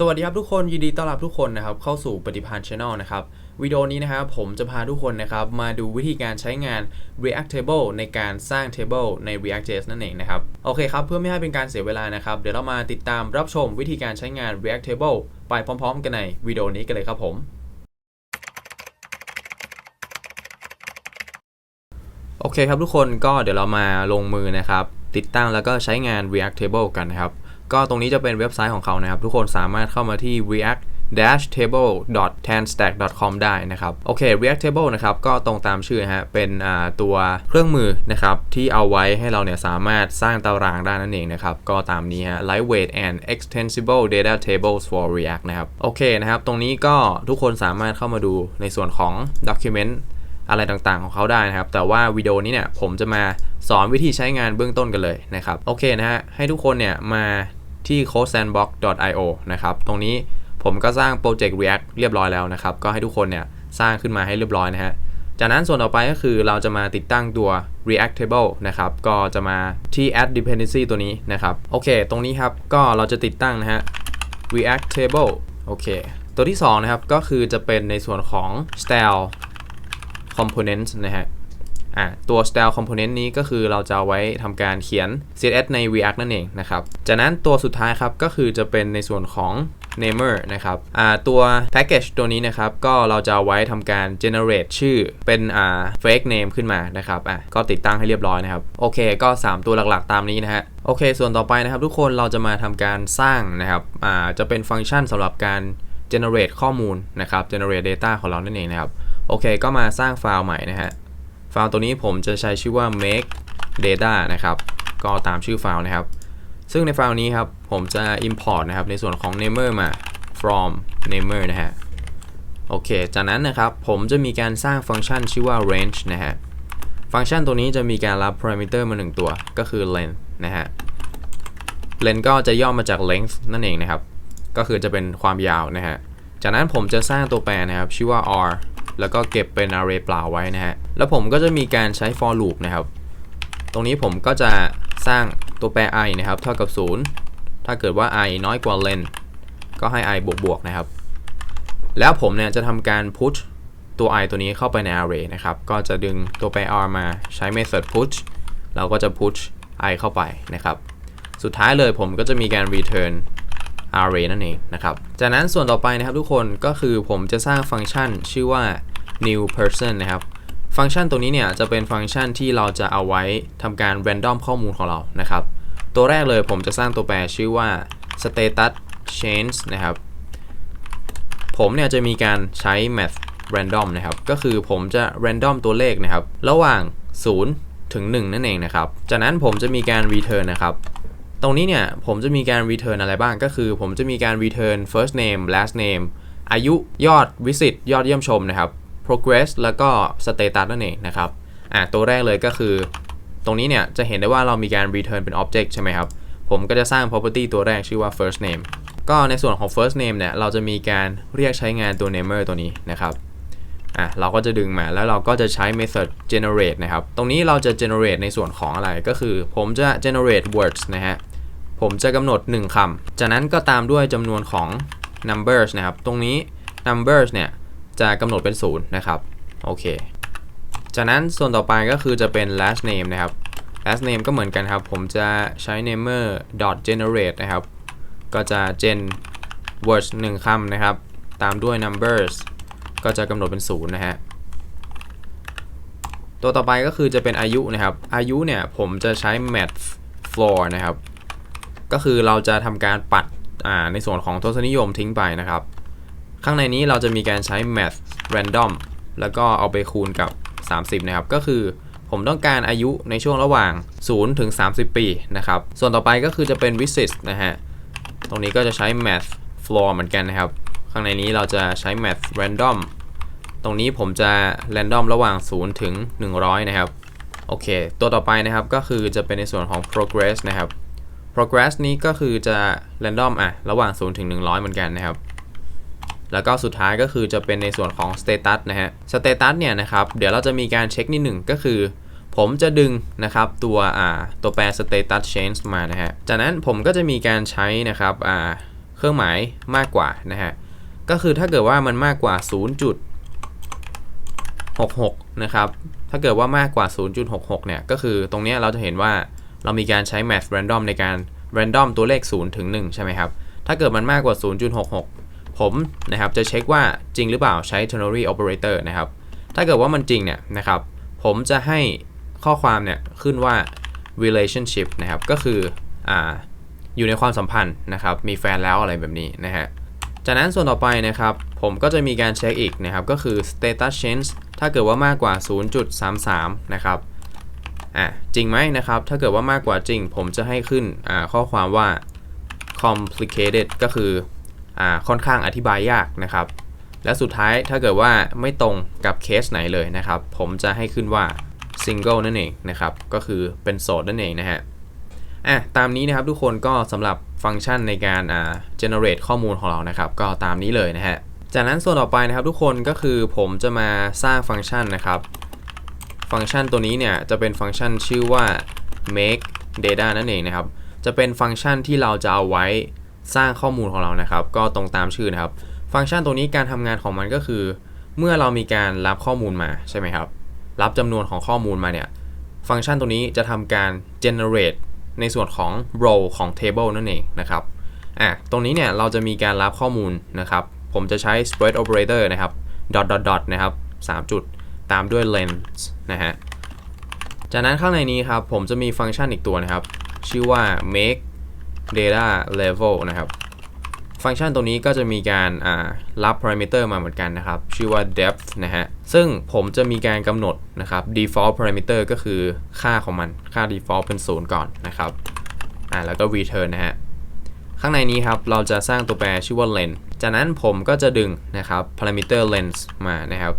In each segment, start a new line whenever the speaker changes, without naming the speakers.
สวัสดีครับทุกคนยินดีต้อนรับทุกคนนะครับเข้าสู่ปฏิพันธ์ Channel นะครับวิดีโอนี้นะครับผมจะพาทุกคนนะครับมาดูวิธีการใช้งาน React Table ในการสร้าง Table ใน React.js นั่นเองนะครับโอเคครับเพื่อไม่ให้เป็นการเสียเวลานะครับเดี๋ยวเรามาติดตามรับชมวิธีการใช้งาน React Table ไปพร้อม ๆ กันในวิดีโอนี้กันเลยครับผมโอเคครับทุกคนก็เดี๋ยวเรามาลงมือนะครับติดตั้งแล้วก็ใช้งาน React Table กันนะครับ ก็ตรงนี้จะเป็นเว็บไซต์ของเขานะครับ ทุกคนสามารถเข้ามาที่ react dash table dot tanstack dot com ได้นะครับ โอเค React Table นะครับ ก็ตรงตามชื่อฮะ เป็นตัวเครื่องมือนะครับ ที่เอาไว้ให้เราเนี่ยสามารถสร้างตารางได้นั่นเองนะครับ ก็ตามนี้ฮะ lightweight and extensible data tables for React นะครับ โอเคนะครับ ตรงนี้ก็ทุกคนสามารถเข้ามาดูในส่วนของ document อะไรต่างๆของเขาได้นะครับ แต่ว่าวิดีโอนี้เนี่ยผมจะมาสอนวิธีใช้งานเบื้องต้นกันเลยนะครับ โอเคนะฮะ ให้ทุกคนเนี่ยมา ที่ codesandbox.io นะครับ ตรงนี้ผมก็สร้างโปรเจกต์ React เรียบร้อยแล้วนะครับ ก็ให้ทุกคนเนี่ยสร้างขึ้นมาให้เรียบร้อยนะฮะ จากนั้นส่วนต่อไปก็คือเราจะมาติดตั้งตัว React Table นะครับ ก็จะมาที่ add dependency ตัวนี้นะครับ โอเค ตรงนี้ครับ ก็เราจะติดตั้งนะฮะ React Table โอเค ตัวที่2นะครับ ก็คือจะเป็นในส่วนของ style components นะฮะ อะตัว style component นี้ก็คือเราจะาไว้ทำการเขียน CSS ใน React นั่นเองนะครับ จากนั้นตัวสุดท้ายครับก็คือจะเป็นในส่วนของ namer นะครับตัว package ตัวนี้นะครับ ก็เราจะาไว้ทำการ generate ชื่อเป็นอ่า fake name ขึ้นมานะครับอะก็ติดตั้งให้เรียบร้อยนะครับ โอเค ก็ 3 ตัวหลักๆ ตามนี้นะฮะโอเค ส่วนต่อไปนะครับ ทุกคนเราจะมาทำการสร้างนะครับอ่าจะเป็นฟังก์ชันสำหรับการ generate ข้อมูลนะครับ generate data ของเรานั่นเองนะครับ โอเค ก็มาสร้างไฟล์ใหม่นะฮะ ไฟล์ตัวนี้ผมจะใช้ชื่อว่า make data นะครับ ก็ตามชื่อไฟล์นะครับ ซึ่งในไฟล์นี้ครับผมจะ import นะครับในส่วนของ namer มา from namer นะฮะ โอเค จากนั้นนะครับผมจะมีการสร้างฟังก์ชันชื่อว่า range นะฮะ ฟังก์ชันตัวนี้จะมีการรับ parameter มา 1 ตัว ก็คือ length นะฮะ length ก็จะย่อมาจาก length นั่นเองนะครับ ก็คือจะเป็นความยาวนะฮะ จากนั้นผมจะสร้างตัวแปรนะครับชื่อว่า r แล้วก็เก็บเป็น array เปล่าไว้นะฮะ แล้วผมก็จะมีการใช้ for loop นะครับ ตรงนี้ผมก็จะสร้างตัวแปร i นะครับเท่ากับ 0 ถ้าเกิดว่า i น้อยกว่า len ก็ให้ i บวกบวกนะครับ แล้วผมเนี่ยจะทำการ push ตัว i ตัวนี้เข้าไปใน array นะครับ ก็จะดึงตัวแปร r มาใช้ method push เราก็จะ push i เข้าไปนะครับ สุดท้ายเลยผมก็จะมีการ return array นั่นเองนะครับ จากนั้นส่วนต่อไปนะครับทุกคนก็คือผมจะสร้างฟังก์ชันชื่อว่า new person นะครับ ฟังก์ชันตัวนี้เนี่ยจะเป็นฟังก์ชันที่เราจะเอาไว้ทำการ random ข้อมูลของเรานะครับ ตัวแรกเลยผมจะสร้างตัวแปรชื่อว่า status change นะครับ ผมเนี่ยจะมีการใช้ math random นะครับ ก็คือผมจะ random ตัวเลขนะครับ ระหว่าง 0 ถึง 1 นั่นเองนะครับ จากนั้นผมจะมีการ return นะครับ ตรงนี้เนี่ยผมจะมีการ return อะไรบ้างก็คือ ผมจะมีการ return first name last name อายุยอด visit ยอดเยี่ยมชมนะครับ progress แล้วก็ status นั่นเองนะครับอะตัวแรกเลยก็คือ ตรงนี้เนี่ยจะเห็นได้ว่าเรามีการ return เป็น object ใช่ไหมครับ ผมก็จะสร้าง property ตัวแรกชื่อว่า first name ก็ในส่วนของ first name เนี่ยเราจะมีการเรียกใช้งานตัว namer ตัวนี้นะครับ อะเราก็จะดึงมาแล้วเราก็จะใช้ method generate นะครับ ตรงนี้เราจะ generate ในส่วนของอะไรก็คือ ผมจะ generate words นะฮะ ผมจะกำหนด 1คำจากนั้นก็ตามด้วยจำนวนของ numbers นะครับ ตรงนี้ numbers เนี่ย จะกำหนดเป็น 0 นะครับ โอเค จากนั้นส่วนต่อไปก็คือจะเป็น last name นะครับ last name ก็เหมือนกันครับ ผมจะใช้ namer dot generate นะครับ ก็จะ gen words 1คำนะครับ ตามด้วย numbers ก็จะกำหนดเป็น0นะฮะตัวต่อไปก็คือจะเป็นอายุนะครับ อายุเนี่ยผมจะใช้ math floor นะครับ ก็คือเราจะทำการปัดในส่วนของทศนิยมทิ้งไปนะครับ ข้างในนี้เราจะมีการใช้ math random แล้วก็เอาไปคูณกับ 30 นะครับ ก็คือผมต้องการอายุในช่วงระหว่าง 0 ถึง 30 ปีนะครับ ส่วนต่อไปก็คือจะเป็น visit นะฮะ ตรงนี้ก็จะใช้ math floor เหมือนกันนะครับ ข้างในนี้เราจะใช้ math random ตรงนี้ผมจะ random ระหว่าง 0 ถึง 100 นะครับ โอเค ตัวต่อไปนะครับก็คือจะเป็นในส่วนของ progress นะครับ progress นี้ก็คือจะ random อะ ระหว่าง 0 ถึง 100 เหมือนกันนะครับ แล้วก็สุดท้ายก็คือจะเป็นในส่วนของ status นะฮะ status เนี่ยนะครับ เดี๋ยวเราจะมีการเช็คนิดหนึ่งก็คือผมจะดึงนะครับตัวอ่าตัวแปร status change มานะฮะ จากนั้นผมก็จะมีการใช้นะครับอ่าเครื่องหมายมากกว่านะฮะ ก็คือถ้าเกิดว่ามันมากกว่า 0.66 นะครับ ถ้าเกิดว่ามากกว่า 0.66 เนี่ย ก็คือตรงนี้เราจะเห็นว่าเรามีการใช้ math random ในการ random ตัวเลข 0 ถึง 1 ใช่ไหมครับ ถ้าเกิดมันมากกว่า 0.66 ผมนะครับจะเช็คว่าจริงหรือเปล่าใช้ ternary operator นะครับ ถ้าเกิดว่ามันจริงเนี่ยนะครับ ผมจะให้ข้อความเนี่ยขึ้นว่า relationship นะครับ ก็คืออ่าอยู่ในความสัมพันธ์นะครับ มีแฟนแล้วอะไรแบบนี้นะฮะ จากนั้นส่วนต่อไปนะครับ ผมก็จะมีการเช็คอีกนะครับ ก็คือ status change ถ้าเกิดว่ามากกว่า 0.33 นะครับอะจริงไหมนะครับ ถ้าเกิดว่ามากกว่าจริง ผมจะให้ขึ้นอ่าข้อความว่า complicated ก็คืออ่าค่อนข้างอธิบายยากนะครับ และสุดท้ายถ้าเกิดว่าไม่ตรงกับเคสไหนเลยนะครับ ผมจะให้ขึ้นว่า single นั่นเองนะครับ ก็คือเป็นโสดนั่นเองนะฮะ อะตามนี้นะครับทุกคนก็สำหรับฟังก์ชันในการอ่า generate ข้อมูลของเรานะครับ ก็ตามนี้เลยนะฮะจากนั้นส่วนต่อไปนะครับทุกคนก็คือผมจะมาสร้างฟังก์ชันนะครับ ฟังก์ชันตัวนี้เนี่ยจะเป็นฟังก์ชันชื่อว่า make data นั่นเองนะครับ จะเป็นฟังก์ชันที่เราจะเอาไว้สร้างข้อมูลของเรานะครับ ก็ตรงตามชื่อนะครับ ฟังก์ชันตัวนี้การทำงานของมันก็คือ เมื่อเรามีการรับข้อมูลมาใช่ไหมครับ รับจำนวนของข้อมูลมาเนี่ย ฟังก์ชันตัวนี้จะทำการ generate ในส่วนของ row ของ table นั่นเองนะครับอะตรงนี้เนี่ยเราจะมีการรับข้อมูลนะครับ ผมจะใช้ spread operator นะครับ dot dot dot นะครับ3จุดตามด้วย length นะฮะจากนั้นข้างในนี้ครับ ผมจะมีฟังก์ชันอีกตัวนะครับ ชื่อว่า make data level นะครับ ฟังก์ชันตัวนี้ก็จะมีการรับ parameter มาเหมือนกันนะครับ ชื่อว่า depth นะฮะ ซึ่งผมจะมีการกำหนดนะครับ default parameter ก็คือค่าของมัน ค่า default เป็น 0 ก่อนนะครับอ่าแล้วก็ return นะฮะ ข้างในนี้ครับ เราจะสร้างตัวแปรชื่อว่า len จากนั้นผมก็จะดึงนะครับ parameter lens มานะครับ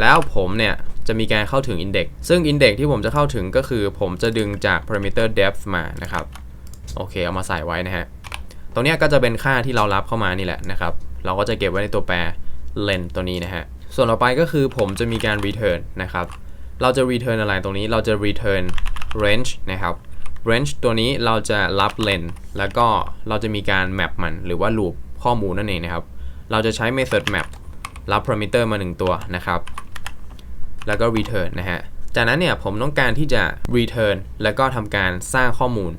แล้วผมเนี่ยจะมีการเข้าถึง index ซึ่ง index ที่ผมจะเข้าถึงก็คือ ผมจะดึงจาก parameter depth มานะครับ โอเค เอามาใส่ไว้นะฮะ ตรงนี้ก็จะเป็นค่าที่เรารับเข้ามานี่แหละนะครับ เราก็จะเก็บไว้ในตัวแปร len ตัวนี้นะฮะ ส่วนต่อไปก็คือผมจะมีการ return นะครับ เราจะ return อะไรตรงนี้ เราจะ return range นะครับ range ตัวนี้เราจะรับ len แล้วก็เราจะมีการ map มัน หรือว่า loop ข้อมูลนั่นเองนะครับ เราจะใช้ method map รับ parameter มา 1 ตัวนะครับ แล้วก็ return นะฮะ จากนั้นเนี่ยผมต้องการที่จะ return แล้วก็ทำการสร้างข้อมูล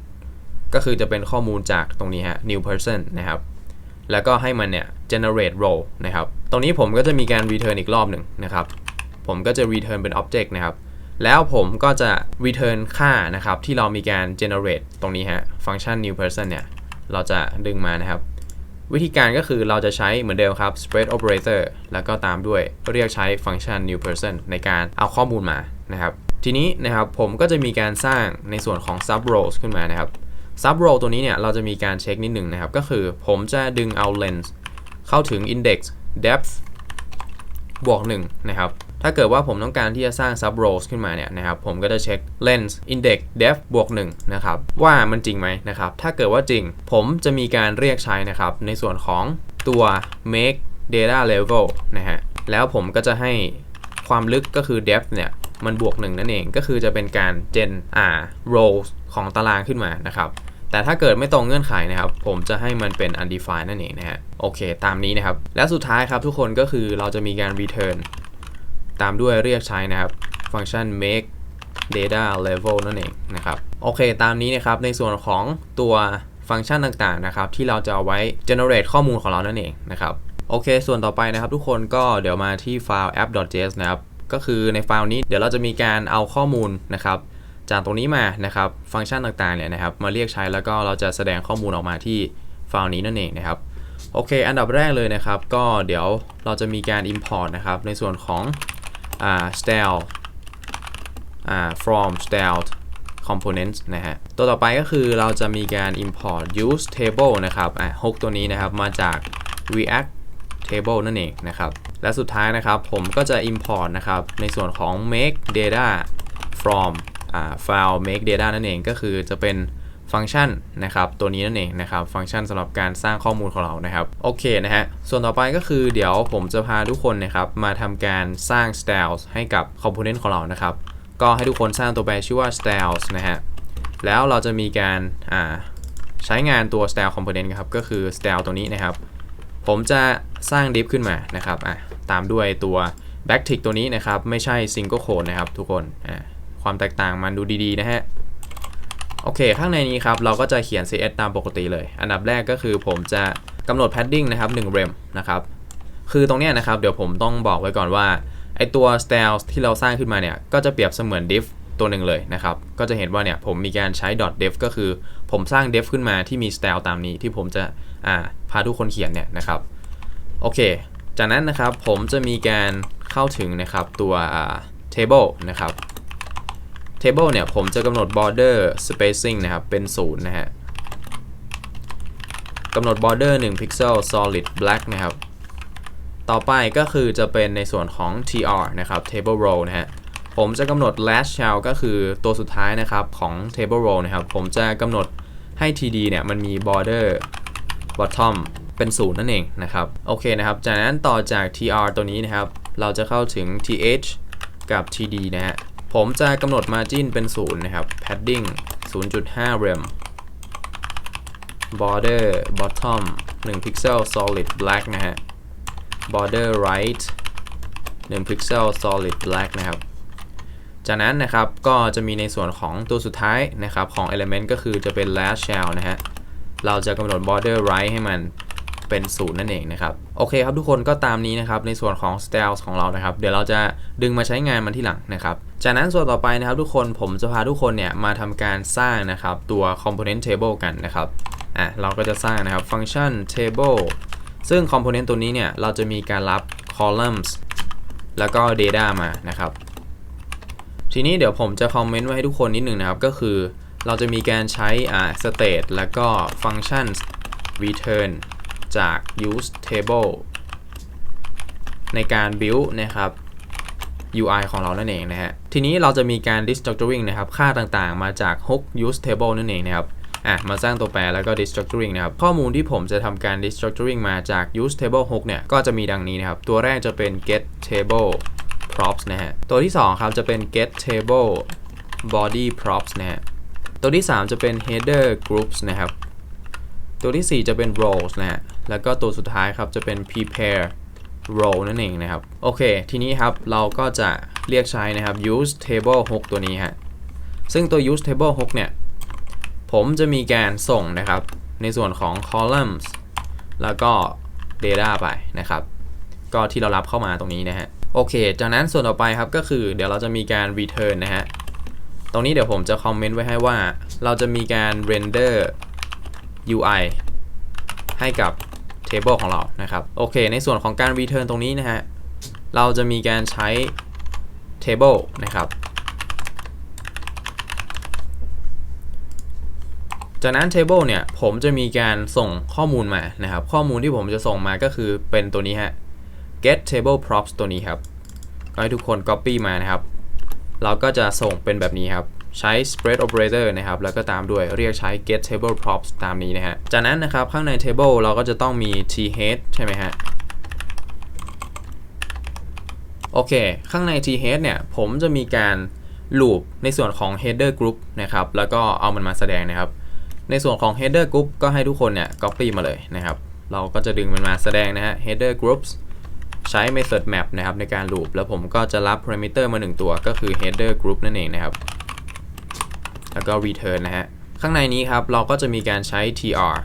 ก็คือจะเป็นข้อมูลจากตรงนี้ฮะ new person นะครับ แล้วก็ให้มันเนี่ย generate row นะครับ ตรงนี้ผมก็จะมีการ return อีกรอบหนึ่งนะครับ ผมก็จะ return เป็น object นะครับ แล้วผมก็จะ return ค่านะครับ ที่เรามีการ generate ตรงนี้ฮะ ฟังก์ชัน new person เนี่ย เราจะดึงมานะครับ วิธีการก็คือเราจะใช้เหมือนเดิมครับ spread operator แล้วก็ตามด้วยเรียกใช้ฟังก์ชัน new person ในการเอาข้อมูลมานะครับ ทีนี้นะครับผมก็จะมีการสร้างในส่วนของ sub rows ขึ้นมานะครับ sub row ตัวนี้เนี่ยเราจะมีการเช็คนิดหนึ่งนะครับ ก็คือผมจะดึงเอา lens เข้าถึง index depth บวก1นะครับ ถ้าเกิดว่าผมต้องการที่จะสร้าง sub rows ขึ้นมาเนี่ยนะครับ ผมก็จะเช็ค lens index depth บวก1นะครับ ว่ามันจริงไหมนะครับ ถ้าเกิดว่าจริง ผมจะมีการเรียกใช้นะครับ ในส่วนของตัว make data level นะฮะ แล้วผมก็จะให้ความลึกก็คือ depth เนี่ย มันบวก 1 นั่นเอง ก็คือจะเป็นการ gen อ่า rows ของตารางขึ้นมานะครับ แต่ถ้าเกิดไม่ตรงเงื่อนไขนะครับผมจะให้มันเป็น undefined นั่นเองนะฮะโอเค ตามนี้นะครับ และสุดท้ายครับทุกคนก็คือเราจะมีการ return ตามด้วยเรียกใช้นะครับฟังก์ชัน make data level นั่นเองนะครับโอเค ตามนี้นะครับในส่วนของตัวฟังก์ชันต่างๆนะครับที่เราจะเอาไว้ generate ข้อมูลของเรานั่นเองนะครับโอเค ส่วนต่อไปนะครับทุกคนก็เดี๋ยวมาที่ไฟล์ app.js นะครับก็คือในไฟล์นี้เดี๋ยวเราจะมีการเอาข้อมูลนะครับ จากตรงนี้มานะครับฟังก์ชันต่างๆเนี่ยนะครับมาเรียกใช้แล้วก็เราจะแสดงข้อมูลออกมาที่ไฟล์นี้นั่นเองนะครับโอเค อันดับแรกเลยนะครับ ก็เดี๋ยวเราจะมีการ import นะครับ ในส่วนของอ่า style อ่า from style components นะฮะ ตัวต่อไปก็คือเราจะมีการ import use table นะครับอะฮกตัวนี้นะครับมาจาก react table นั่นเองนะครับ และสุดท้ายนะครับผมก็จะ import นะครับ ในส่วนของ make data from อ่า file make data นั่นเองก็คือจะเป็นฟังก์ชันนะครับตัวนี้นั่นเองนะครับฟังก์ชันสำหรับการสร้างข้อมูลของเรานะครับโอเคนะฮะส่วนต่อไปก็คือเดี๋ยวผมจะพาทุกคนนะครับมาทำการสร้าง styles ให้กับ component ของเรานะครับก็ให้ทุกคนสร้างตัวแปรชื่อว่า styles นะฮะแล้วเราจะมีการใช้งานตัว style component ครับก็คือ style ตัวนี้นะครับ ผมจะสร้าง div ขึ้นมานะครับอะตามด้วยตัว backtick ตัวนี้นะครับไม่ใช่ single code นะครับทุกคนอะ ความแตกต่างมันดูดีๆนะฮะ โอเค ข้างในนี้ครับ เราก็จะเขียน cs ตามปกติเลย อันดับแรกก็คือผมจะกำหนด padding นะครับ1 rem นะครับ คือตรงเนี้ยนะครับ เดี๋ยวผมต้องบอกไว้ก่อนว่า ไอตัว style ที่เราสร้างขึ้นมาเนี่ย ก็จะเปรียบเสมือน div ตัวหนึ่งเลยนะครับ ก็จะเห็นว่าเนี่ยผมมีการใช้ .def ก็คือผมสร้าง def ขึ้นมาที่มี style ตามนี้ที่ผมจะอ่าพาทุกคนเขียนเนี่ยนะครับโอเค จากนั้นนะครับผมจะมีการเข้าถึงนะครับตัว table นะครับ table เนี่ยผมจะกำหนด border spacing นะครับ เป็น 0 นะฮะกำหนด border 1 pixel solid black นะครับ ต่อไปก็คือจะเป็นในส่วนของ tr นะครับ table row นะฮะ ผมจะกำหนด last shell ก็คือตัวสุดท้ายนะครับของ table row นะครับ ผมจะกำหนดให้ td เนี่ยมันมี border bottom เป็นศูนย์นั่นเองนะครับ โอเคนะครับ จากนั้นต่อจาก tr ตัวนี้นะครับ เราจะเข้าถึง th กับ td นะฮะ ผมจะกำหนด margin เป็นศูนย์นะครับ padding 0.5 rem border bottom 1 pixel solid black นะฮะ border right 1 pixel solid black นะครับ จากนั้นนะครับก็จะมีในส่วนของตัวสุดท้ายนะครับของ element ก็คือจะเป็น last shell นะฮะ เราจะกำหนด border right ให้มันเป็นศูนย์นั่นเองนะครับ โอเคครับทุกคนก็ตามนี้นะครับในส่วนของ styles ของเรานะครับ เดี๋ยวเราจะดึงมาใช้งานมันที่หลังนะครับ จากนั้นส่วนต่อไปนะครับทุกคนผมจะพาทุกคนเนี่ยมาทำการสร้างนะครับตัว component table กันนะครับอะเราก็จะสร้างนะครับ function table ซึ่ง component ตัวนี้เนี่ยเราจะมีการรับ columns แล้วก็ data มานะครับทีนี้เดี๋ยวผมจะคอมเมนต์ไว้ให้ทุกคนนิดหนึ่งนะครับ ก็คือเราจะมีการใช้อ่า state แล้วก็ function return จาก use table ในการ build นะครับ UI ของเรานั่นเองนะฮะ ทีนี้เราจะมีการ destructuring นะครับ ค่าต่างๆ มาจาก hook use table นั่นเองนะครับอะมาสร้างตัวแปรแล้วก็ destructuring นะครับ ข้อมูลที่ผมจะทำการ destructuring มาจาก use table hook เนี่ย ก็จะมีดังนี้นะครับ ตัวแรกจะเป็น get table props นะฮะ ตัวที่ 2 ครับจะเป็น get table body props นะฮะ ตัวที่ 3 จะเป็น header groups นะครับ ตัวที่ 4 จะเป็น roles นะฮะ แล้วก็ตัวสุดท้ายครับจะเป็น prepare role นั่นเองนะครับ โอเค ทีนี้ครับเราก็จะเรียกใช้นะครับ use table hook ตัวนี้ฮะ ซึ่งตัว use table hook เนี่ย ผมจะมีการส่งนะครับในส่วนของ columns แล้วก็ data ไปนะครับ ก็ที่เรารับเข้ามาตรงนี้นะฮะ โอเค จากนั้นส่วนต่อไปครับก็คือเดี๋ยวเราจะมีการ return นะฮะ ตรงนี้เดี๋ยวผมจะคอมเมนต์ไว้ให้ว่า เราจะมีการ render UI ให้กับ table ของเรานะครับโอเค ในส่วนของการ return ตรงนี้นะฮะเราจะมีการใช้ table นะครับจากนั้น table เนี่ยผมจะมีการส่งข้อมูลมานะครับ ข้อมูลที่ผมจะส่งมาก็คือเป็นตัวนี้ฮะ get table props ตัวนี้ครับก็ให้ทุกคน copy มานะครับ เราก็จะส่งเป็นแบบนี้ครับ ใช้ spread operator นะครับ แล้วก็ตามด้วยเรียกใช้ get table props ตามนี้นะฮะ จากนั้นนะครับ ข้างใน table เราก็จะต้องมี t head ใช่ไหมฮะ โอเค ข้างใน t head เนี่ย ผมจะมีการ loop ในส่วนของ header group นะครับ แล้วก็เอามันมาแสดงนะครับ ในส่วนของ header group ก็ให้ทุกคนเนี่ย copy มาเลยนะครับ เราก็จะดึงมันมาแสดงนะฮะ header groups ใช้ method map นะครับในการ loop แล้วผมก็จะรับ parameter มา 1 ตัวก็คือ header group นั่นเองนะครับ แล้วก็ return นะฮะ ข้างในนี้ครับเราก็จะมีการใช้ tr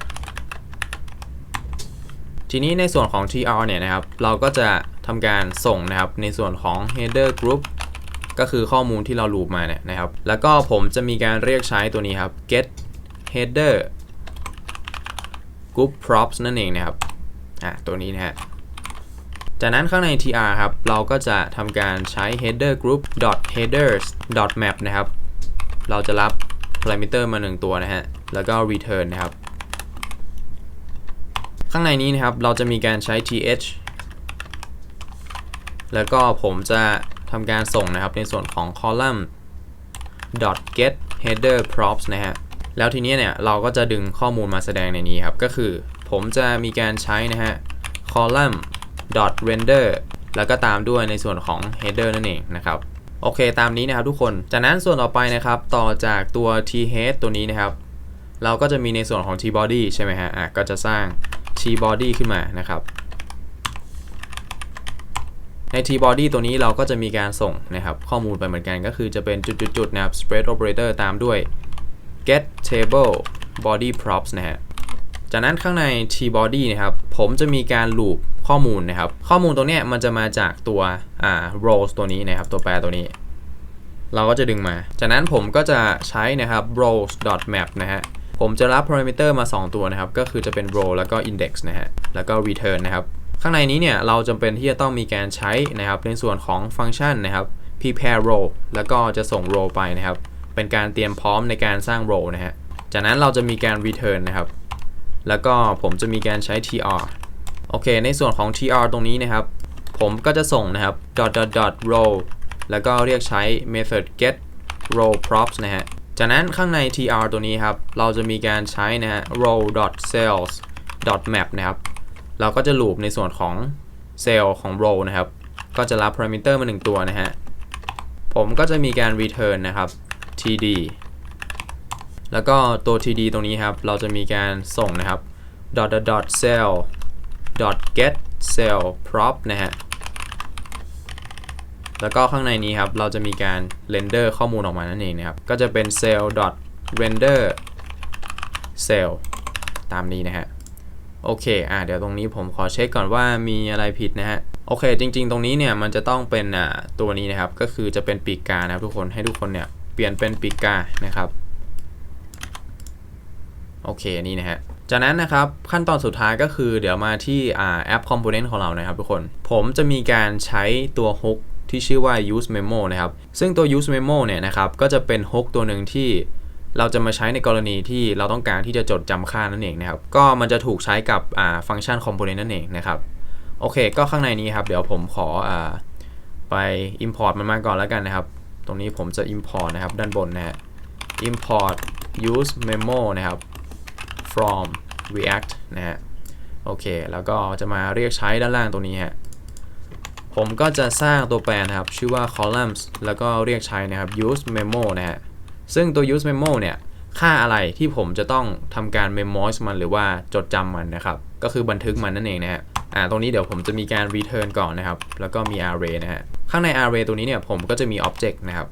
ทีนี้ในส่วนของ tr เนี่ยนะครับ เราก็จะทำการส่งนะครับในส่วนของ header group ก็คือข้อมูลที่เรา loop มาเนี่ยนะครับ แล้วก็ผมจะมีการเรียกใช้ตัวนี้ครับ get header group props นั่นเองนะครับ อะตัวนี้นะฮะ จากนั้นข้างใน tr ครับ เราก็จะทำการใช้ header group headers map นะครับ เราจะรับ parameter มา 1 ตัวนะฮะ แล้วก็ return นะครับ ข้างในนี้นะครับ เราจะมีการใช้ th แล้วก็ผมจะทำการส่งนะครับในส่วนของ column get header props นะฮะ แล้วทีนี้เนี่ย เราก็จะดึงข้อมูลมาแสดงในนี้ครับ ก็คือผมจะมีการใช้นะฮะ column render แล้วก็ตามด้วยในส่วนของ header นั่นเองนะครับ โอเคตามนี้นะครับทุกคน จากนั้นส่วนต่อไปนะครับ ต่อจากตัว t head ตัวนี้นะครับ เราก็จะมีในส่วนของ t body ใช่ไหมฮะอะก็จะสร้าง t body ขึ้นมานะครับ ใน t body ตัวนี้เราก็จะมีการส่งนะครับ ข้อมูลไปเหมือนกันก็คือจะเป็นจุดๆๆนะครับ spread operator ตามด้วย get table body props นะฮะจากนั้นข้างใน t body นะครับ ผมจะมีการ loop ข้อมูลนะครับ ข้อมูลตรงเนี้ยมันจะมาจากตัวอ่า rows ตัวนี้นะครับ ตัวแปรตัวนี้ เราก็จะดึงมา จากนั้นผมก็จะใช้นะครับ rows map นะฮะผมจะรับ parameter มา 2 ตัวนะครับ ก็คือจะเป็น row แล้วก็ index นะฮะแล้วก็ return นะครับข้างในนี้เนี่ยเราจำเป็นที่จะต้องมีการใช้นะครับในส่วนของฟังก์ชันนะครับ prepare row แล้วก็จะส่ง row ไปนะครับ เป็นการเตรียมพร้อมในการสร้าง row นะฮะจากนั้นเราจะมีการ return นะครับ แล้วก็ผมจะมีการใช้ tr โอเค ในส่วนของ tr ตรงนี้นะครับ ผมก็จะส่งนะครับ dot dot dot row แล้วก็เรียกใช้ method get row props นะฮะ จากนั้นข้างใน tr ตัวนี้ครับ เราจะมีการใช้นะฮะ row dot cells dot map นะครับ เราก็จะ loop ในส่วนของ cell ของ row นะครับ ก็จะรับ parameter มา1ตัวนะฮะ ผมก็จะมีการ return นะครับ td แล้วก็ตัว td ตรงนี้ครับ เราจะมีการส่งนะครับ dot dot dot .cell get cell prop นะฮะ แล้วก็ข้างในนี้ครับ เราจะมีการ render ข้อมูลออกมานั่นเองนะครับ ก็จะเป็น cell dot render cell ตามนี้นะฮะ โอเค อะเดี๋ยวตรงนี้ผมขอเช็คก่อนว่ามีอะไรผิดนะฮะ โอเค จริง ๆ ตรงนี้เนี่ย มันจะต้องเป็นอ่าตัวนี้นะครับ ก็คือจะเป็นปีกกานะครับทุกคน ให้ทุกคนเนี่ย เปลี่ยนเป็นปีกกานะครับ โอเค นี่นะฮะ จากนั้นนะครับขั้นตอนสุดท้ายก็คือเดี๋ยวมาที่แอป component ของเรานะครับทุกคน ผมจะมีการใช้ตัว hook ที่ชื่อว่า use memo นะครับ ซึ่งตัว use memo เนี่ยนะครับก็จะเป็น hook ตัวหนึ่งที่เราจะมาใช้ในกรณีที่เราต้องการที่จะจดจำค่านั่นเองนะครับ ก็มันจะถูกใช้กับฟังก์ชัน component นั่นเองนะครับ โอเค ก็ข้างในนี้ครับ เดี๋ยวผมขออไป import มันมาก่อนแล้วกันนะครับ ตรงนี้ผมจะ import นะครับด้านบนนะฮะ import use memo นะครับ from react นะฮะ โอเค แล้วก็จะมาเรียกใช้ด้านล่างตรงนี้ฮะ ผมก็จะสร้างตัวแปรนะครับ ชื่อว่า columns แล้วก็เรียกใช้นะครับ use memo นะฮะ ซึ่งตัว use memo เนี่ยค่าอะไรที่ผมจะต้องทำการ memoize มันหรือว่าจดจำมันนะครับ ก็คือบันทึกมันนั่นเองนะฮะ อ่า ตรงนี้เดี๋ยวผมจะมีการ return ก่อนนะครับ แล้วก็มี array นะฮะ ข้างใน array ตัวนี้เนี่ยผมก็จะมี object นะครับ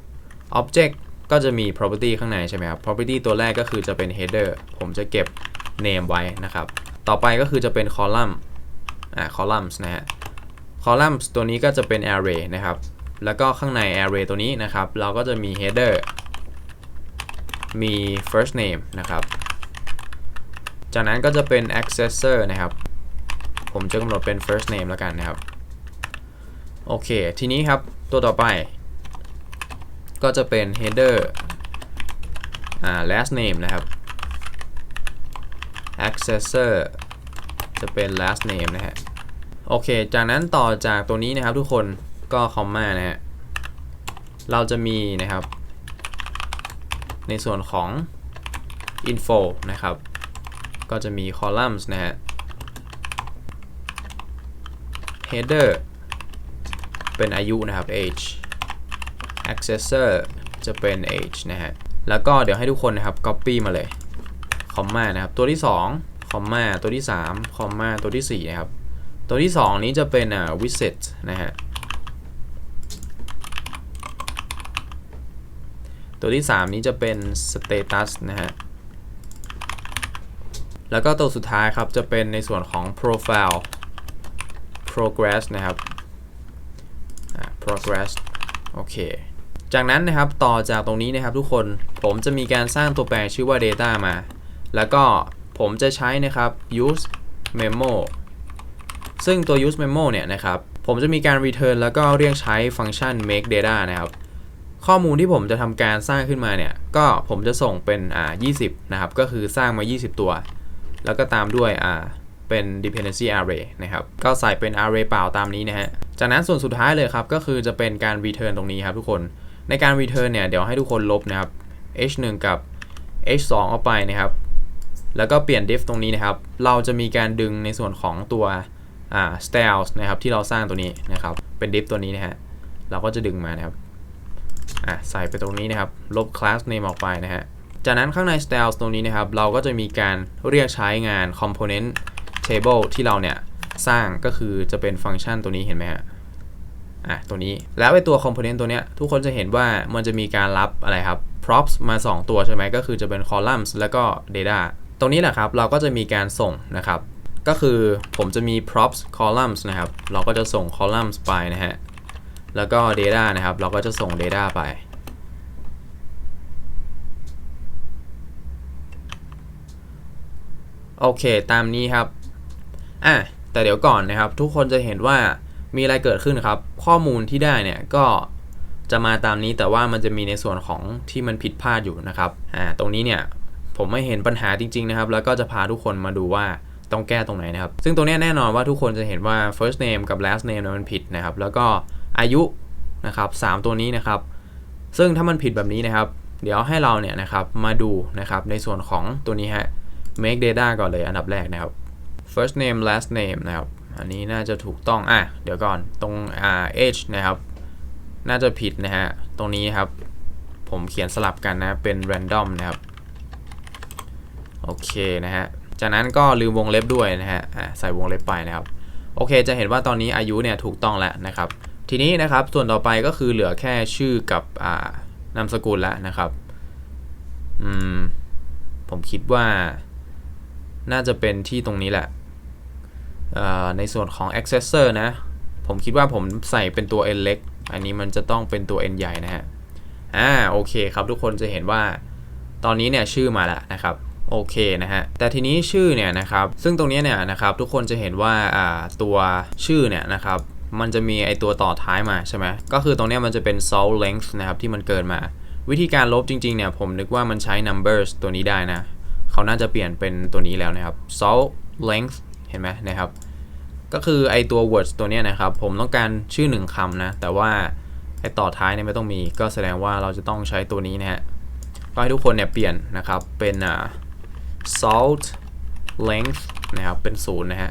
object ก็จะมี property ข้างในใช่ไหมครับ property ตัวแรกก็คือจะเป็น header ผมจะเก็บ name ไว้นะครับ ต่อไปก็คือจะเป็น column อ่า columns นะฮะ columns ตัวนี้ก็จะเป็น array นะครับ แล้วก็ข้างใน array ตัวนี้นะครับ เราก็จะมี header มี first name นะครับ จากนั้นก็จะเป็น accessor นะครับ ผมจะกำหนดเป็น first name แล้วกันนะครับ โอเค ทีนี้ครับ ตัวต่อไป ก็จะเป็น header อ่า last name นะครับ accessor จะเป็น last name นะฮะ โอเค จากนั้นต่อจากตัวนี้นะครับทุกคนก็ comma นะฮะ เราจะมีนะครับ ในส่วนของ info นะครับ ก็จะมี columns นะฮะ header เป็นอายุนะครับ age accessor จะเป็น age นะฮะ แล้วก็เดี๋ยวให้ทุกคนนะครับ copy มาเลย คอมมานะครับ ตัวที่2คอมมาตัวที่3คอมมาตัวที่4นะครับ ตัวที่ 2 นี้จะเป็นอ่า visit นะฮะ ตัวที่ 3 นี้จะเป็น status นะฮะ แล้วก็ตัวสุดท้ายครับ จะเป็นในส่วนของ profile progress นะครับ progress โอเค จากนั้นนะครับต่อจากตรงนี้นะครับทุกคนผมจะมีการสร้างตัวแปรชื่อว่า data มา แล้วก็ผมจะใช้นะครับ use memo ซึ่งตัว use memo เนี่ยนะครับผมจะมีการ return แล้วก็เรียกใช้ฟังก์ชัน make data นะครับ ข้อมูลที่ผมจะทำการสร้างขึ้นมาเนี่ย ก็ผมจะส่งเป็นอ่า20 นะครับ ก็คือสร้างมา 20 ตัว แล้วก็ตามด้วยอ่าเป็น dependency array นะครับ ก็ใส่เป็น array เปล่าตามนี้นะฮะ จากนั้นส่วนสุดท้ายเลยครับ ก็คือจะเป็นการ return ตรงนี้ครับทุกคน ในการ return เนี่ย เดี๋ยวให้ทุกคนลบนะครับ h1 กับ h2 ออกไปนะครับ แล้วก็เปลี่ยน diff ตรงนี้นะครับ เราจะมีการดึงในส่วนของตัวอ่า styles นะครับ ที่เราสร้างตัวนี้นะครับ เป็น diff ตัวนี้นะฮะ เราก็จะดึงมานะครับ อะใส่ไปตรงนี้นะครับ ลบ class name ออกไปนะฮะ จากนั้นข้างใน styles ตรงนี้นะครับ เราก็จะมีการเรียกใช้งาน component table ที่เราเนี่ยสร้างก็คือจะเป็นฟังก์ชันตัวนี้เห็นไหมฮะ อะตัวนี้แล้วไอตัว component ตัวเนี้ยทุกคนจะเห็นว่ามันจะมีการรับอะไรครับ props มา 2 ตัวใช่ไหมก็คือจะเป็น columns แล้วก็ data ตรงนี้แหละครับเราก็จะมีการส่งนะครับ ก็คือผมจะมี props columns นะครับ เราก็จะส่ง columns ไปนะฮะแล้วก็ data นะครับ เราก็จะส่ง data ไปโอเค ตามนี้ครับ อะ แต่เดี๋ยวก่อนนะครับ ทุกคนจะเห็นว่า มีอะไรเกิดขึ้นครับ ข้อมูลที่ได้เนี่ยก็จะมาตามนี้แต่ว่ามันจะมีในส่วนของที่มันผิดพลาดอยู่นะครับอ่าตรงนี้เนี่ยผมไม่เห็นปัญหาจริง ๆ นะครับ แล้วก็จะพาทุกคนมาดูว่าต้องแก้ตรงไหนนะครับ ซึ่งตรงนี้แน่นอนว่าทุกคนจะเห็นว่า first name กับ last name มันผิดนะครับ แล้วก็อายุนะครับสามตัวนี้นะครับ ซึ่งถ้ามันผิดแบบนี้นะครับ เดี๋ยวให้เราเนี่ยนะครับมาดูนะครับในส่วนของตัวนี้ฮะ make data ก่อนเลยอันดับแรกนะครับ first name last name นะครับ อันนี้น่าจะถูกต้อง อะ เดี๋ยวก่อน ตรงอ่า age นะครับ น่าจะผิดนะฮะ ตรงนี้ครับ ผมเขียนสลับกันนะ เป็น random นะครับ โอเคนะฮะ จากนั้นก็ลืมวงเล็บด้วยนะฮะ อ่าใส่วงเล็บไปนะครับ โอเค จะเห็นว่าตอนนี้อายุเนี่ยถูกต้องแล้วนะครับ ทีนี้นะครับ ส่วนต่อไปก็คือเหลือแค่ชื่อกับ อ่า นามสกุลแล้วนะครับ อืม ผมคิดว่า น่าจะเป็นที่ตรงนี้แหละ ในส่วนของ accessor นะ ผมคิดว่าผมใส่เป็นตัว n เล็ก อันนี้มันจะต้องเป็นตัว n ใหญ่นะฮะ อ่า โอเคครับทุกคนจะเห็นว่า ตอนนี้เนี่ยชื่อมาแล้วนะครับ โอเคนะฮะ แต่ทีนี้ชื่อเนี่ยนะครับ ซึ่งตรงนี้เนี่ยนะครับทุกคนจะเห็นว่าตัวชื่อเนี่ยนะครับ มันจะมีไอตัวต่อท้ายมาใช่ไหม ก็คือตรงนี้มันจะเป็น salt length นะครับที่มันเกินมา วิธีการลบจริงๆเนี่ยผมนึกว่ามันใช้ numbers ตัวนี้ได้นะ เขาน่าจะเปลี่ยนเป็นตัวนี้แล้วนะครับ salt length เห็นไหมนะครับ ก็คือไอตัว words ตัวนี้นะครับ ผมต้องการชื่อหนึ่งคำนะ แต่ว่าไอต่อท้ายเนี่ยไม่ต้องมี ก็แสดงว่าเราจะต้องใช้ตัวนี้นะฮะ ก็ให้ทุกคนเนี่ยเปลี่ยนนะครับ เป็นอ่า salt length นะครับ เป็นศูนย์นะฮะ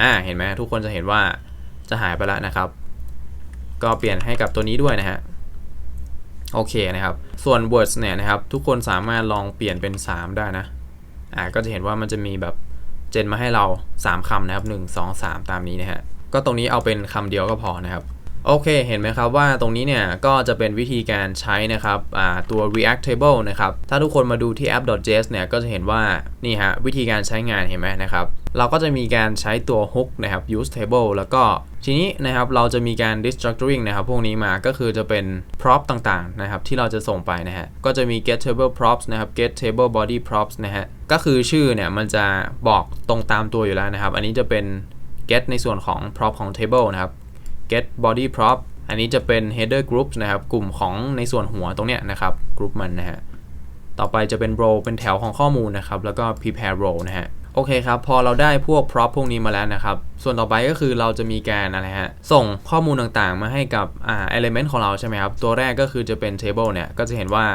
อ่า เห็นไหมทุกคนจะเห็นว่าจะหายไปแล้วนะครับ ก็เปลี่ยนให้กับตัวนี้ด้วยนะฮะ โอเคนะครับ ส่วน words เนี่ยนะครับ ทุกคนสามารถลองเปลี่ยนเป็น 3 ได้นะ อ่า ก็จะเห็นว่ามันจะมีแบบ เจนมาให้เรา 3คำนะครับ 1 2 3 ตามนี้นะฮะก็ตรงนี้เอาเป็นคำเดียวก็พอนะครับ โอเค เห็นไหมครับว่าตรงนี้เนี่ยก็จะเป็นวิธีการใช้นะครับตัว React Table นะครับ ถ้าทุกคนมาดูที่ app.js เนี่ยก็จะเห็นว่า นี่ฮะวิธีการใช้งานเห็นไหมนะครับ เราก็จะมีการใช้ตัว hook นะครับ use table แล้วก็ทีนี้นะครับเราจะมีการ destructuring นะครับพวกนี้มาก็คือจะเป็น prop ต่างๆนะครับที่เราจะส่งไปนะฮะก็จะมี get table props นะครับ get table body props นะฮะก็คือชื่อเนี่ยมันจะบอกตรงตามตัวอยู่แล้วนะครับ อันนี้จะเป็น get ในส่วนของ prop ของ table นะครับ get body prop อันนี้จะเป็น header groups นะครับ กลุ่มของในส่วนหัวตรงเนี้ยนะครับ กลุ่มมันนะฮะ ต่อไปจะเป็น row เป็นแถวของข้อมูลนะครับ แล้วก็ prepare row นะฮะโอเคครับ พอเราได้พวก prop พวกนี้มาแล้วนะครับ ส่วนต่อไปก็คือเราจะมีการอะไรฮะ ส่งข้อมูลต่างๆ มาให้กับอ่า element ของเราใช่ไหมครับ ตัวแรกก็คือจะเป็น table เนี่ย ก็จะเห็นว่า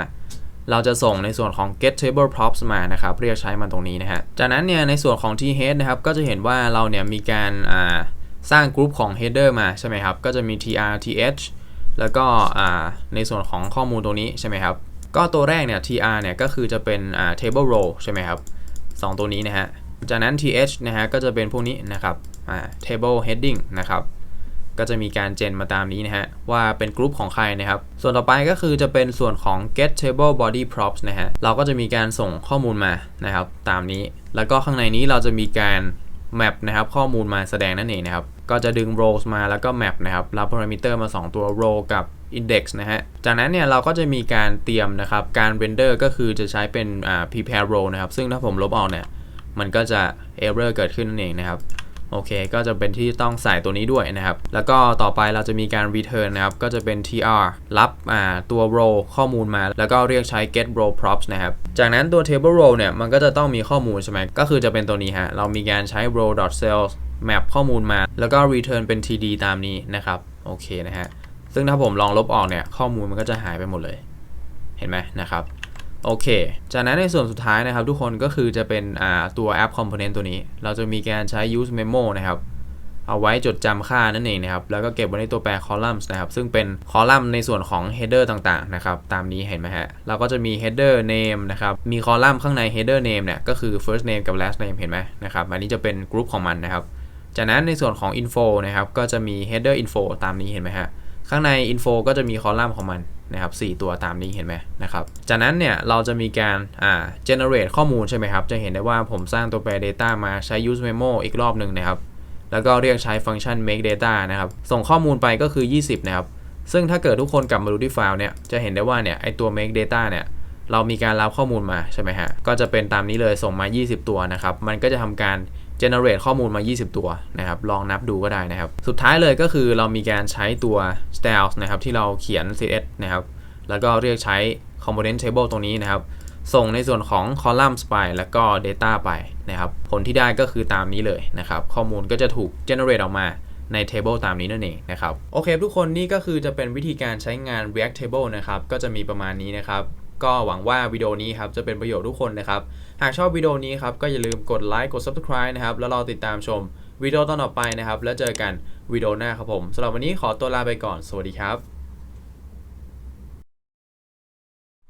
เราจะส่งในส่วนของ get table props มานะครับ เรียกใช้มันตรงนี้นะฮะ จากนั้นเนี่ยในส่วนของ t head นะครับ ก็จะเห็นว่าเราเนี่ยมีการอ่า สร้างกรุ๊ปของ header มาใช่ไหมครับ ก็จะมี tr th แล้วก็ในส่วนของข้อมูลตรงนี้ใช่ไหมครับ ก็ตัวแรกเนี่ย tr เนี่ยก็คือจะเป็น table row ใช่ไหมครับสองตัวนี้นะฮะ จากนั้น th นะฮะก็จะเป็นพวกนี้นะครับ table heading นะครับ ก็จะมีการเจนมาตามนี้นะฮะ ว่าเป็นกรุ๊ปของใครนะครับ ส่วนต่อไปก็คือจะเป็นส่วนของ get table body props นะฮะ เราก็จะมีการส่งข้อมูลมานะครับ ตามนี้ แล้วก็ข้างในนี้เราจะมีการ map นะครับข้อมูลมาแสดงนั่นเองนะครับ ก็จะดึง rows มาแล้วก็ map นะครับรับ parameter มา 2 ตัว row กับ index นะฮะ จากนั้นเนี่ยเราก็จะมีการเตรียมนะครับ การ render ก็คือจะใช้เป็น prepare row นะครับ ซึ่งถ้าผมลบออกเนี่ย มันก็จะ error เกิดขึ้นนั่นเองนะครับ โอเค ก็จะเป็นที่ต้องใส่ตัวนี้ด้วยนะครับ แล้วก็ต่อไปเราจะมีการ return นะครับ ก็จะเป็น tr รับอ่าตัว row ข้อมูลมา แล้วก็เรียกใช้ get row props นะครับ จากนั้นตัว table row เนี่ย มันก็จะต้องมีข้อมูลใช่ไหม ก็คือจะเป็นตัวนี้ฮะ เรามีการใช้ row cells map ข้อมูลมา แล้วก็ return เป็น td ตามนี้นะครับ โอเคนะฮะ ซึ่งถ้าผมลองลบออกเนี่ย ข้อมูลมันก็จะหายไปหมดเลย เห็นไหมนะครับ โอเค จากนั้นในส่วนสุดท้ายนะครับทุกคนก็คือจะเป็นตัว app component ตัวนี้ เราจะมีการใช้ use memo นะครับ เอาไว้จดจำค่านั่นเองนะครับ แล้วก็เก็บไว้ในตัวแปร columns นะครับ ซึ่งเป็นคอลัมน์ในส่วนของ header ต่างๆ นะครับ ตามนี้เห็นไหมฮะ เราก็จะมี header name นะครับ มีคอลัมน์ข้างใน header name เนี่ย ก็คือ first name กับ last name เห็นไหมนะครับ อันนี้จะเป็นกรุ๊ปของมันนะครับ จากนั้นในส่วนของ info นะครับ ก็จะมี header info ตามนี้เห็นไหมฮะ ข้างใน info ก็จะมีคอลัมน์ของมัน นะครับ4ตัวตามนี้เห็นไหมนะครับ จากนั้นเนี่ยเราจะมีการอ่า generate ข้อมูลใช่ไหมครับ จะเห็นได้ว่าผมสร้างตัวแปร data มาใช้ use memo อีกรอบหนึ่งนะครับ แล้วก็เรียกใช้ฟังก์ชัน make data นะครับ ส่งข้อมูลไปก็คือ 20 นะครับ ซึ่งถ้าเกิดทุกคนกลับมาดูที่ไฟล์เนี่ย จะเห็นได้ว่าเนี่ยไอตัว make data เนี่ยเรามีการรับข้อมูลมาใช่ไหมฮะ ก็จะเป็นตามนี้เลยส่งมา 20 ตัวนะครับ มันก็จะทำการ generate ข้อมูลมา 20 ตัวนะครับ ลองนับดูก็ได้นะครับ สุดท้ายเลยก็คือเรามีการใช้ตัว styles นะครับ ที่เราเขียน cs นะครับ แล้วก็เรียกใช้ component table ตรงนี้นะครับ ส่งในส่วนของ columns ไป แล้วก็ data ไปนะครับ ผลที่ได้ก็คือตามนี้เลยนะครับ ข้อมูลก็จะถูก generate ออกมาใน table ตามนี้นั่นเองนะครับ โอเค ทุกคนนี่ก็คือจะเป็นวิธีการใช้งาน React Table นะครับ ก็จะมีประมาณนี้นะครับ ก็หวังว่าวิดีโอนี้ครับจะเป็นประโยชน์ทุกคนนะครับ หากชอบวิดีโอนี้ครับก็อย่าลืมกดไลค์กด subscribe นะครับแล้วรอติดตามชมวิดีโอตอนต่อไปนะครับ แล้วเจอกันวิดีโอหน้าครับผมสำหรับวันนี้ขอตัวลาไปก่อน สวัสดีครับ